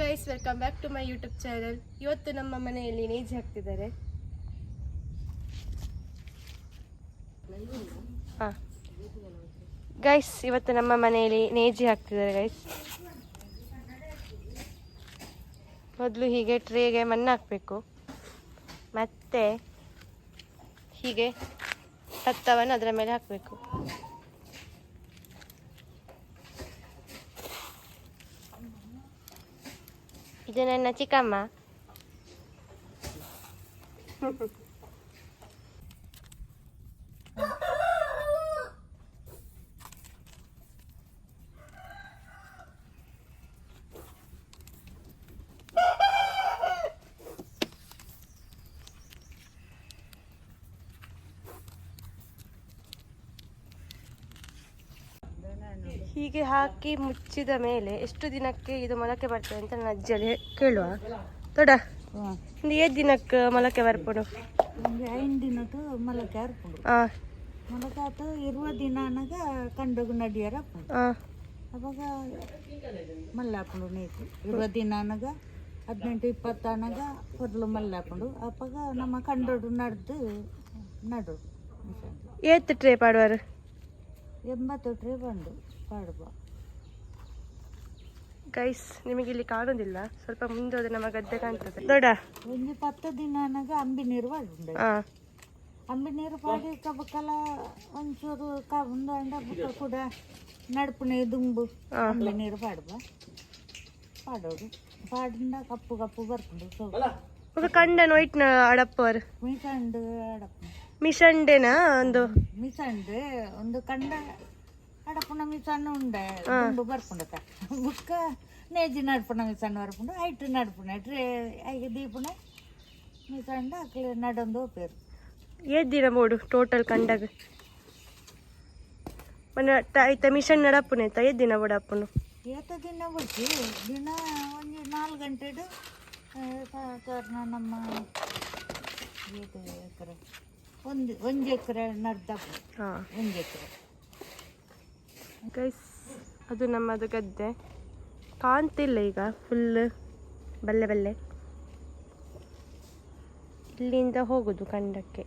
Guys welcome back to my YouTube channel ಇವತ್ತು ನಮ್ಮ ಮನೆಯಲ್ಲಿ ನೇಜಿ ಹಾಕ್ತಿದ್ದಾರೆ. ಗೈಸ್ ಇವತ್ತು ನಮ್ಮ ಮನೆಯಲ್ಲಿ ನೇಜಿ ಹಾಕ್ತಿದ್ದಾರೆ ಗೈಸ್ ಮೊದಲು ಹೀಗೆ ಟ್ರೇಗೆ ಮಣ್ಣು ಹಾಕಬೇಕು. ಮತ್ತೆ ಹೀಗೆ ಭತ್ತವನ್ನು ಅದರ ಮೇಲೆ ಹಾಕಬೇಕು. ಇದು ನನ್ನ ಚಿಕ್ಕಮ್ಮ ಹೀಗೆ ಹಾಕಿ ಮುಚ್ಚಿದ ಮೇಲೆ ಎಷ್ಟು ದಿನಕ್ಕೆ ಇದು ಮೊಳಕೆ ಬರ್ತದೆ ಅಂತ ನನ್ನ ಅಜ್ಜಲ್ಲಿ ಕೇಳುವ. ದೊಡ್ಡ ಒಂದು ಏಳು ದಿನಕ್ಕೆ ಮೊಳಕೆ ಬರ್ಬೋದು ಒಂದು ಐದು ದಿನದ್ದು ಮೊಳಕೆ ಹರ್ಕೊಂಡು ಆ. ಮೊಳಕೆ ಆತು ಇರುವ ದಿನ ಅನ್ನಗ ಕಂಡೋಗು ನಡಿಯಾರ ಆ. ಅವಾಗ ಮಲ್ಲ ಹಾಕೊಂಡು ನೀರು ಇರುವ ದಿನ ಅನ್ನಗ ಹದಿನೆಂಟು ಇಪ್ಪತ್ತು ಅನ್ನಗ ಹೊರಲು ಮಲ್ಲ ಹಾಕೊಂಡು ಅವಾಗ ನಮ್ಮ ಕಂಡೋಡು ನಡೆದು ನಡು. ಏತ್ ಟ್ರೇ ಪಾಡುವಾರು? ಎಂಬತ್ತು ಟ್ರೇ ಬಂದು ಕಡುಬು ಗೈಸ್ ನಿಮಗೆ ಇಲ್ಲಿ ಕಾಣೋದಿಲ್ಲ ಸ್ವಲ್ಪ ಮುಂದೆ ಹೋದ್ರೆ ನಮ್ಮ ಗದ್ದೆ ಕಾಣ್ತದೆ. ದೊಡ್ಡ ಒಂದು ಪತ್ತು ದಿನ ನನಗೆ ಅಂಬಿ ನೀರು ಅಂಬಿ ನೀರು ಪಾಡಿ ಕಬಕ್ಕಲ್ಲ ಒಂಚೂರು ಕಬ್ಬಂದು ಅಂಡ ಬುಕ್ಕ ಕೂಡ ನಡ್ಪುಣೆ ದುಂಬು ಅಂಬಿ ನೀರು ಪಾಡುವ ಪಾಡೋದು ಪಾಡಿಂದ ಕಪ್ಪು ಕಪ್ಪು ಬರ್ತದೆ. ಕಂಡನ್ ವೈಟ್ನ ಅಡಪ್ಪರ್ ಮೀ ಕಂಡು ಅಡಪ್ಪ ಮಿಷಂಡೆನ ಒಂದು ಮಿಸಂಡು ಒಂದು ಕಂಡ ಅಡಪುನ ಮಿಸಣ್ಣ ಉಂಡೆ ದುಂಬು ಬರ್ಪುಂಡಕ ಬುಕ್ಕ ನೇಜಿ ನಡ್ಪುನ ಮಿಸಣ್ಣ ಬರ್ಪುಂಡು ಐಟು ನಡ್ಪುನ ಟ್ರೇ ಐಗೆ ದೀಪುನ ಮಿಸಂಡ ಅಕ್ಲೆ ನಡೊಂದು ಹೋಪೇರು ಏದ್ ದಿನ ಬೋಡು ಟೋಟಲ್ ಕಂಡಾಗ మన ಐತ ಮಿಷನ್ ನಡಪ್ಪುನೆ ಐತ ಏದ್ ದಿನ ಬೋಡು ಅಪ್ಪನು ಏತ ದಿನ ಬಿಡ್ತಿ ದಿನ ಒಂದು ನಾಲ್ಕು ಗಂಟೆಡು ಕಾರಣ ನಮ್ಮ ಇದು ಎಕರೆ ಒಂದು ಒಂದು ಎಕರೆ ಹಾ. ಒಂದು ಎಕರೆ. ಗೈಸ್ ಅದು ನಮ್ಮದು ಗದ್ದೆ. ಕಾಣ್ತಿಲ್ಲ ಈಗ ಫುಲ್ ಬಲ್ಲೆ ಬಲ್ಲೆ. ಇಲ್ಲಿಂದ ಹೋಗುದು ಕಂಡಕ್ಕೆ.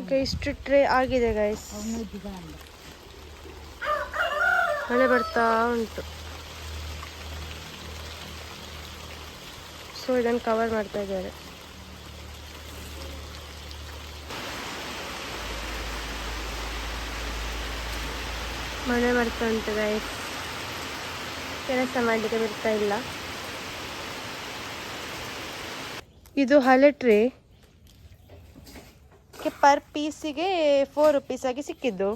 ಈಗ ಇಷ್ಟು ಟ್ರೇ ಆಗಿದೆ ಗೈಸ್ ಮಳೆ ಬರ್ತಾ ಉಂಟು. ಸೊ ಇದನ್ನು ಕವರ್ ಮಾಡ್ತಾ ಇದ್ದಾರೆ. ಮನೆ ಬರ್ತಾ ಉಂಟು ಗೈಸ್ ಕೆಲಸ ಮಾಡಲಿಕ್ಕೆ ಬಿಡ್ತಾ ಇಲ್ಲ. ಇದು ಹಳೆ ಟ್ರೇ. ಪರ್ ಪೀಸಿಗೆ ಫೋರ್ ರುಪೀಸ್ ಆಗಿ ಸಿಕ್ಕಿದ್ದು.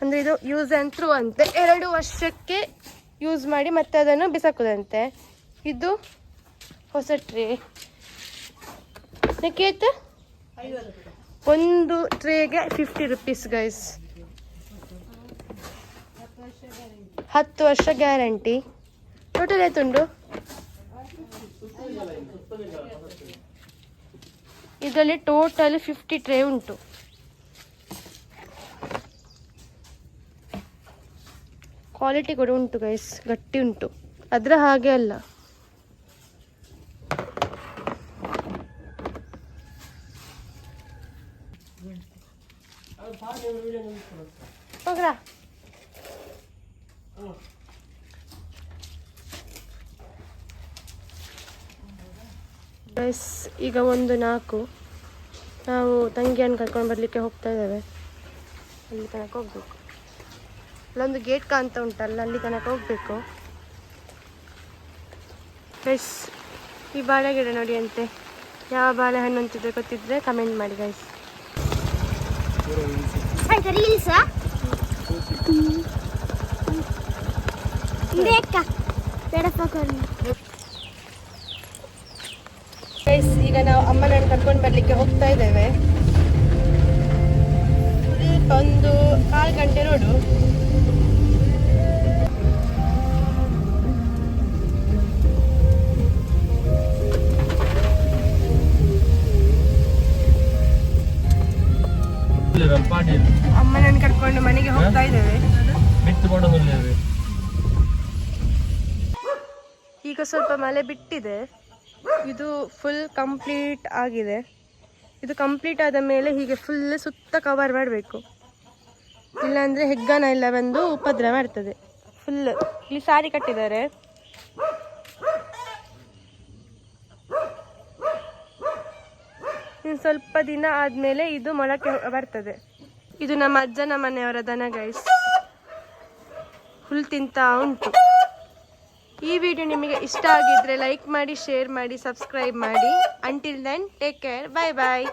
ಅಂದರೆ ಇದು ಯೂಸ್ ಆ್ಯಂಡ್ ಥ್ರೂ ಅಂತೆ. ಎರಡು ವರ್ಷಕ್ಕೆ ಯೂಸ್ ಮಾಡಿ ಮತ್ತೆ ಅದನ್ನು ಬಿಸಾಕೋದಂತೆ. ಇದು ಹೊಸ ಟ್ರೇ. ಕೇತ್ ಒಂದು ಟ್ರೇಗೆ ಫಿಫ್ಟಿ ರುಪೀಸ್ ಗೈಸ್ ಹತ್ತು ವರ್ಷ ಗ್ಯಾರಂಟಿ. ಟೋಟಲ್ ಆಯ್ತುಂಡು ಇದರಲ್ಲಿ ಟೋಟಲ್ ಫಿಫ್ಟಿ ಟ್ರೇ ಉಂಟು. ಕ್ವಾಲಿಟಿ ಕೂಡ ಉಂಟು ಗೈಸ್ ಗಟ್ಟಿ ಉಂಟು. ಅದರ ಹಾಗೆ ಅಲ್ಲ. ಹೋಗ್ರಾ ಗೈಸ್ ಈಗ ಒಂದು ನಾಲ್ಕು. ನಾವು ತಂಗಿಯನ್ನು ಕರ್ಕೊಂಡು ಬರಲಿಕ್ಕೆ ಹೋಗ್ತಾ ಇದ್ದೇವೆ. ಅಲ್ಲಿ ತನಕ ಹೋಗ್ಬೇಕು. ಅಲ್ಲೊಂದು ಗೇಟ್ ಕಾಣ್ತಾ ಉಂಟಲ್ಲ ಅಲ್ಲಿ ತನಕ ಹೋಗ್ಬೇಕು. ಗೈಸ್ ಈ ಬಾಳೆ ಗಿಡ ನೋಡಿ ಅಂತೆ. ಯಾವ ಬಾಳೆಹಣ್ಣು ಅಂತಿದ್ರೆ ಗೊತ್ತಿದ್ರೆ ಕಮೆಂಟ್ ಮಾಡಿ ಗೈಸ್ ರೀಲ್ಸ್ ಬೇಕಾ ಈಗ ನಾವು ಅಮ್ಮನನ್ನು ಕರ್ಕೊಂಡು ಬರಲಿಕ್ಕೆ ಹೋಗ್ತಾ ಇದ್ದೇವೆ. ಒಂದು ಕಾಲು ಗಂಟೆ ನೋಡು. ಅಮ್ಮನನ್ನು ಕರ್ಕೊಂಡು ಮನೆಗೆ ಹೋಗ್ತಾ ಇದ್ದೇವೆ. ಈಗ ಸ್ವಲ್ಪ ಮಳೆ ಬಿಟ್ಟಿದೆ. ಇದು ಫುಲ್ ಕಂಪ್ಲೀಟ್ ಆಗಿದೆ. ಇದು ಕಂಪ್ಲೀಟ್ ಆದ ಮೇಲೆ ಹೀಗೆ ಫುಲ್ ಸುತ್ತ ಕವರ್ ಮಾಡಬೇಕು. ಇಲ್ಲಾಂದರೆ ಹೆಗ್ಗನ ಎಲ್ಲ ಬಂದು ಉಪದ್ರ ಮಾಡ್ತದೆ. ಫುಲ್ ಇಲ್ಲಿ ಸಾರಿ ಕಟ್ಟಿದ್ದಾರೆ. ಇನ್ನು ಸ್ವಲ್ಪ ದಿನ ಆದಮೇಲೆ ಇದು ಮೊಳಕೆ ಬರ್ತದೆ. ಇದು ನಮ್ಮ ಅಜ್ಜನ ಮನೆಯವರ ದನ ಗೈಸ್ ಹುಲ್ ತಿಂತಾ ಉಂಟು. ಈ ವಿಡಿಯೋ ನಿಮಗೆ ಇಷ್ಟ ಆಗಿದ್ರೆ ಲೈಕ್ ಮಾಡಿ ಶೇರ್ ಮಾಡಿ ಸಬ್ಸ್ಕ್ರೈಬ್ ಮಾಡಿ. Until then take care bye bye